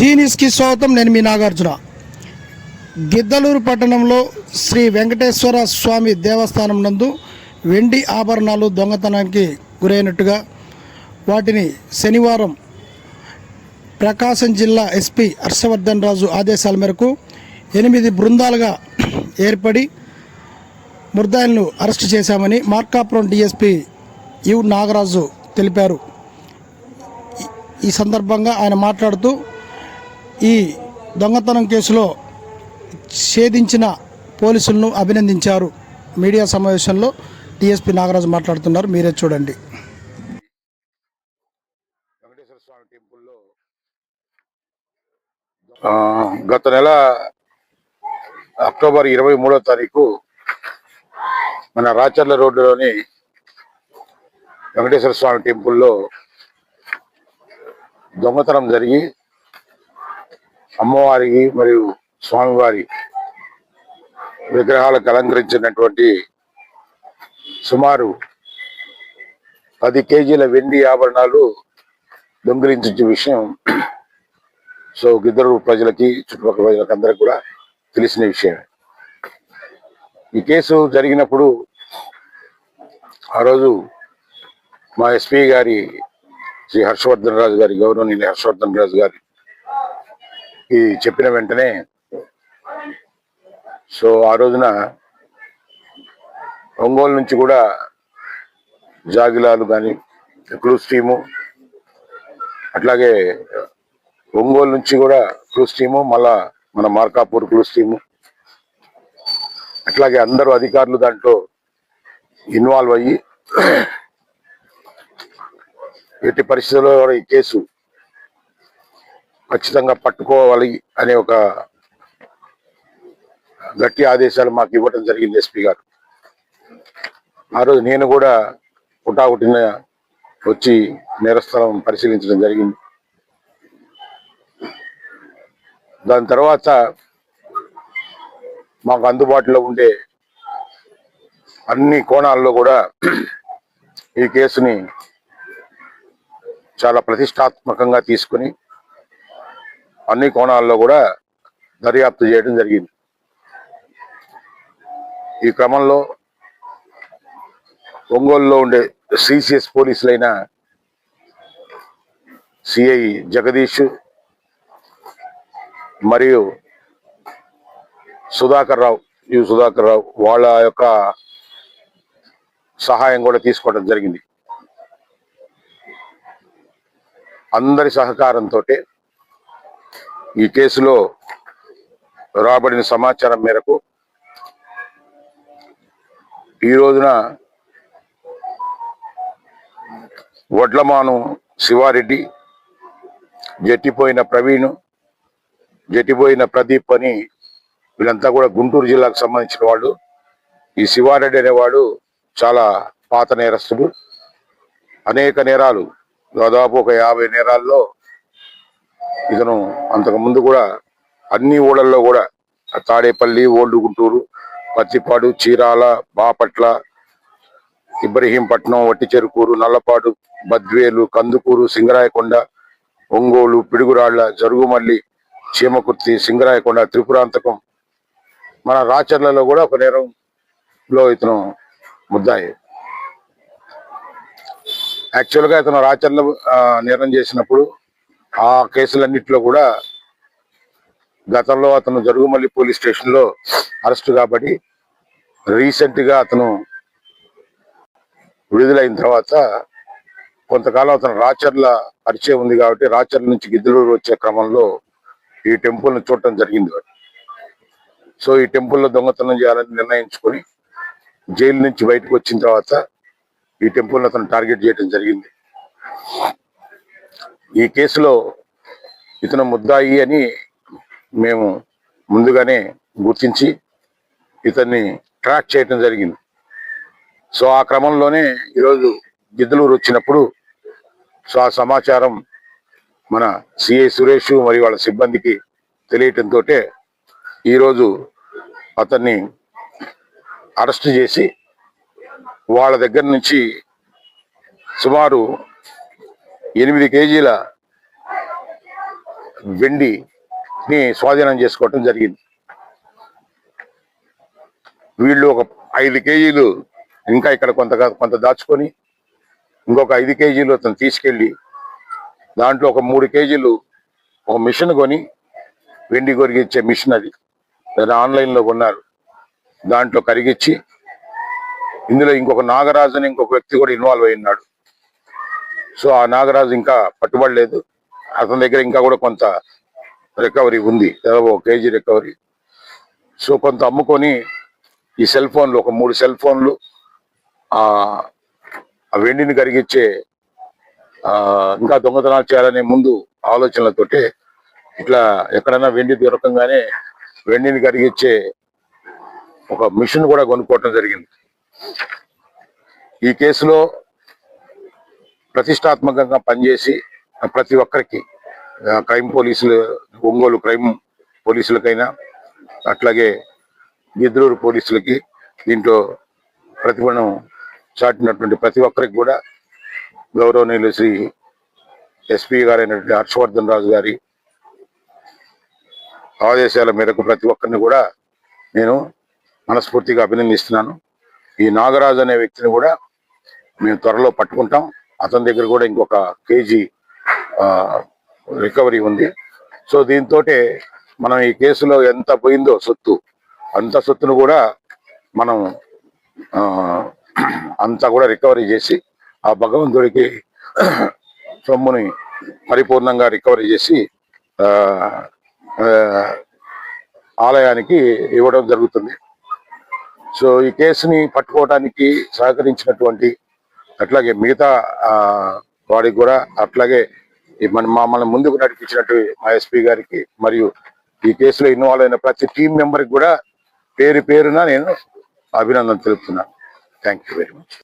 జీనిస్కి స్వాగతం నేను మీ నాగార్జున. గిద్దలూరు పట్టణంలో శ్రీ వెంకటేశ్వర స్వామి దేవస్థానం నందు వెండి ఆభరణాలు దొంగతనానికి గురైనట్టుగా వాటిని శనివారం ప్రకాశం జిల్లా ఎస్పీ హర్షవర్ధన్ రాజు ఆదేశాల మేరకు ఎనిమిది బృందాలుగా ఏర్పడి ముద్దాయిలను అరెస్టు చేశామని మార్కాపురం డిఎస్పీ యు నాగరాజు తెలిపారు. ఈ సందర్భంగా ఆయన మాట్లాడుతూ ఈ దొంగతనం కేసులో ఛేదించిన పోలీసులను అభినందించారు. మీడియా సమావేశంలో డిఎస్పీ నాగరాజు మాట్లాడుతున్నారు. మీరే చూడండి. వెంకటేశ్వర స్వామి టెంపుల్లో గత నెల అక్టోబర్ ఇరవై మూడో తారీఖు మన రాచర్ల రోడ్డులోని వెంకటేశ్వర స్వామి టెంపుల్లో దొంగతనం జరిగి అమ్మవారికి మరియు స్వామివారి విగ్రహాలకు అలంకరించినటువంటి సుమారు పది కేజీల వెండి ఆభరణాలు దొంగిలించే విషయం. సో గిద్దరు ప్రజలకి చుట్టుపక్కల ప్రజలకు అందరికి కూడా తెలిసిన విషయమే ఈ కేసు జరిగినప్పుడు ఆ రోజు మా ఎస్పీ గారి శ్రీ హర్షవర్ధన్ రాజు గారి గౌరవనీయులు హర్షవర్ధన్ రాజు గారి ఈ చెప్పిన వెంటనే. సో ఆ రోజున ఒంగోలు నుంచి కూడా జాగిలాలు కానీ క్రూజ్ టీము అట్లాగే ఒంగోలు నుంచి కూడా క్రూజ్ టీము మళ్ళా మన మార్కాపూర్ క్రూజ్ టీము అట్లాగే అందరూ అధికారులు దాంట్లో ఇన్వాల్వ్ అయ్యి ఎట్టి పరిస్థితుల్లో కూడా ఈ కేసు ఖచ్చితంగా పట్టుకోవాలి అనే ఒక గట్టి ఆదేశాలు మాకు ఇవ్వడం జరిగింది ఎస్పీ గారు. ఆ రోజు నేను కూడా పుటాకుటిన వచ్చి నేరస్థలం పరిశీలించడం జరిగింది. దాని తర్వాత మాకు అందుబాటులో ఉండే అన్ని కోణాల్లో కూడా ఈ కేసుని చాలా ప్రతిష్టాత్మకంగా తీసుకుని అన్ని కోణాల్లో కూడా దర్యాప్తు చేయడం జరిగింది. ఈ క్రమంలో ఒంగోలులో ఉండే సిసిఎస్ పోలీసులైన సిఐ జగదీష్ మరియు సుధాకర్ రావు యు సుధాకర్ రావు వాళ్ళ యొక్క సహాయం కూడా తీసుకోవడం జరిగింది. అందరి సహకారంతో ఈ కేసులో రాబడిన సమాచారం మేరకు ఈ రోజున వడ్లమాను శివారెడ్డి జట్టిపోయిన ప్రవీణ్ జట్టిపోయిన ప్రదీప్ అని వీళ్ళంతా కూడా గుంటూరు జిల్లాకు సంబంధించిన వాళ్ళు. ఈ శివారెడ్డి అనేవాడు చాలా పాత నేరస్తుడు. అనేక నేరాలు దాదాపు ఒక యాభై నేరాల్లో ఇతను అంతకు ముందు కూడా అన్ని ఊళ్ళల్లో కూడా తాడేపల్లి ఓల్డ్ గుంటూరు పత్తిపాడు చీరాల బాపట్ల ఇబ్రహీంపట్నం వట్టి చెరుకూరు నల్లపాడు బద్వేలు కందుకూరు సింగరాయకొండ ఒంగోలు పిడుగురాళ్ళ జరుగుమల్లి చీమకుర్తి సింగరాయకొండ త్రిపురాంతకం మన రాచర్లలో కూడా ఒక నేరంలో ఇతను ముద్దాయి. యాక్చువల్గా ఇతను రాచర్ల నేరం చేసినప్పుడు ఆ కేసులన్నింటిలో కూడా గతంలో అతను జరుగుమల్లి పోలీస్ స్టేషన్లో అరెస్ట్ కాబడి రీసెంట్గా అతను విడుదలైన తర్వాత కొంతకాలం అతను రాచర్ల పరిచయం ఉంది కాబట్టి రాచర్ల నుంచి గిద్దలూరు వచ్చే క్రమంలో ఈ టెంపుల్ను చూడటం జరిగింది. సో ఈ టెంపుల్లో దొంగతనం చేయాలని నిర్ణయించుకొని జైలు నుంచి బయటకు వచ్చిన తర్వాత ఈ టెంపుల్ అతను టార్గెట్ చేయడం జరిగింది. ఈ కేసులో ఇతను ముద్దాయి అని మేము ముందుగానే గుర్తించి ఇతన్ని ట్రాక్ చేయటం జరిగింది. సో ఆ క్రమంలోనే ఈరోజు గిద్దలూరు వచ్చినప్పుడు సో ఆ సమాచారం మన సిఐ సురేష్ మరియు వాళ్ళ సిబ్బందికి తెలియటంతో ఈరోజు అతన్ని అరెస్ట్ చేసి వాళ్ళ దగ్గర నుంచి సుమారు ఎనిమిది కేజీల వెండిని స్వాధీనం చేసుకోవటం జరిగింది. వీళ్ళు ఒక ఐదు కేజీలు ఇంకా ఇక్కడ కొంత కొంత దాచుకొని ఇంకొక ఐదు కేజీలు అతను తీసుకెళ్ళి దాంట్లో ఒక మూడు కేజీలు ఒక మిషన్ కొని వెండి కొరిగిచ్చే మిషన్ అది. దాన్ని ఆన్లైన్లో కొన్నారు. దాంట్లో కరిగిచ్చి ఇందులో ఇంకొక నాగరాజు అని ఇంకొక వ్యక్తి కూడా ఇన్వాల్వ్ అయి ఉన్నాడు. సో ఆ నాగరాజు ఇంకా పట్టుబడలేదు. అతని దగ్గర ఇంకా కూడా కొంత రికవరీ ఉంది. దాదాపు ఒక కేజీ రికవరీ. సో కొంత అమ్ముకొని ఈ సెల్ ఫోన్లు ఒక మూడు సెల్ ఫోన్లు ఆ వెండిని కరిగించే ఇంకా దొంగతనాలు చేయాలనే ముందు ఆలోచనలతోటే ఇట్లా ఎక్కడైనా వెండి దొరకంగానే వెండిని కరిగించే ఒక మిషన్ కూడా కొనుక్కోవటం జరిగింది. ఈ కేసులో ప్రతిష్టాత్మకంగా పనిచేసి ప్రతి ఒక్కరికి క్రైమ్ పోలీసులు ఒంగోలు క్రైమ్ పోలీసులకైనా అట్లాగే గిద్దలూరు పోలీసులకి దీంట్లో ప్రతిభను చాటినటువంటి ప్రతి ఒక్కరికి కూడా గౌరవనీయులు శ్రీ ఎస్పీ గారైనటువంటి హర్షవర్ధన్ రాజు గారి ఆదేశాల మేరకు ప్రతి ఒక్కరిని కూడా నేను మనస్ఫూర్తిగా అభినందిస్తున్నాను. ఈ నాగరాజు అనే వ్యక్తిని కూడా మేము త్వరలో పట్టుకుంటాం. అతని దగ్గర కూడా ఇంకొక కేజీ రికవరీ ఉంది. సో దీంతో మనం ఈ కేసులో ఎంత పోయిందో సొత్తు. అంత సొత్తును కూడా మనం ఆ, అంతా కూడా రికవరీ చేసి ఆ భగవంతుడికి సొమ్ముని పరిపూర్ణంగా రికవరీ చేసి ఆలయానికి ఇవ్వడం జరుగుతుంది. సో ఈ కేసుని పట్టుకోవడానికి సహకరించినటువంటి అట్లాగే మిగతా ఆ, వాడికి కూడా అట్లాగే ఈ మన మమ్మల్ని ముందుకు నడిపించినట్టు మా ఎస్పీ గారికి మరియు ఈ కేసులో ఇన్వాల్వ్ అయిన ప్రతి టీం మెంబర్కి కూడా పేరు పేరున నేను అభినందన తెలుపుతున్నాను థ్యాంక్ యూ వెరీ మచ్.